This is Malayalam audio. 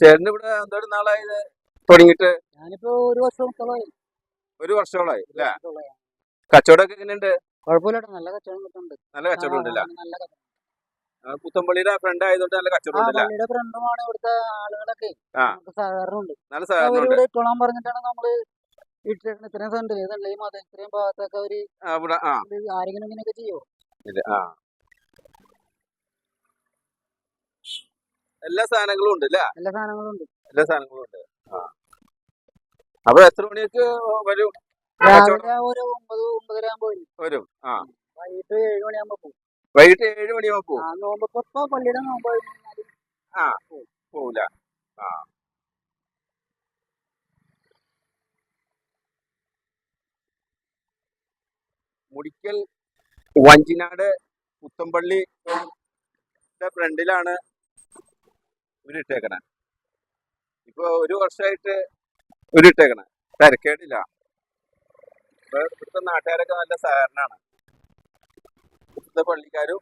ചേട്ടന് ഇവിടെ എന്തോരം നാളായത്? തുടങ്ങിയിട്ട്? ഞാനിപ്പോ ഒരു വർഷത്തോളമായി ഒരു വർഷത്തോളായി അല്ലേ. കച്ചവടമൊക്കെ എങ്ങനെയുണ്ട്? കുഴപ്പമില്ല നല്ല കച്ചവടം കിട്ടുന്നുണ്ട്. നല്ല കച്ചവടം ഉണ്ടല്ലേ? പുത്തമ്പള്ളിയുടെ ഫ്രണ്ട് ആയതുകൊണ്ട് നല്ല കച്ചവടം ഉണ്ടല്ലേ? പള്ളിയുടെ ഫ്രണ്ടുമാണ് ഇവിടുത്തെ ആളുകളൊക്കെ. ആ. നമുക്ക് സഹകരണം ഉണ്ട് നല്ല അവർ സഹകരണം ഉണ്ട് ഇവിടെ ഇട്ടോളാൻ പറഞ്ഞിട്ടാണ് നമ്മൾ ഇട്ടേക്കുന്നത് ഇത്രയും സെന്റ് ഇതല്ലേ ഈ മതം? ഇത്രയും ഭാഗത്തൊക്കെ അവർ ആ, ഇവിടെ ആ. ഇത് ആരെങ്കിലും ഇങ്ങനെയൊക്കെ ചെയ്യോ ആ. എല്ലാ സാധനങ്ങളും ഉണ്ട് അല്ലേ എല്ലാ സാധനങ്ങളും ഉണ്ട്. എല്ലാ സാധനങ്ങളും ഉണ്ട്. ആ. അപ്പൊ എത്ര മണിക്ക് വരും? രാവിലെ ഒരു ഒമ്പത് ഒമ്പതര ആകുമ്പോ വരും. വരും. ആ. വൈകിട്ട് ഏഴ് മണിയാകുമ്പോ പോകും വൈകിട്ട് ഏഴ് മണിയാകുമ്പോ പോകും ആ നോമ്പ് ഇപ്പൊ പള്ളിയുടെ നോമ്പ് ആ പോവില്ല ആ. മുടിക്കൽ വഞ്ചിനാട് പുത്തമ്പള്ളി ഫ്രണ്ടിലാണ് ഇവരിട്ടേക്കണേ ഇപ്പൊ ഒരു വർഷമായിട്ട് ഇവരിട്ടേക്കണേ തിരക്കേടില്ല ഇപ്പൊ ഇവിടുത്തെ നാട്ടുകാരൊക്കെ നല്ല സഹകരണമാണ് ഇവിടുത്തെ പള്ളിക്കാരും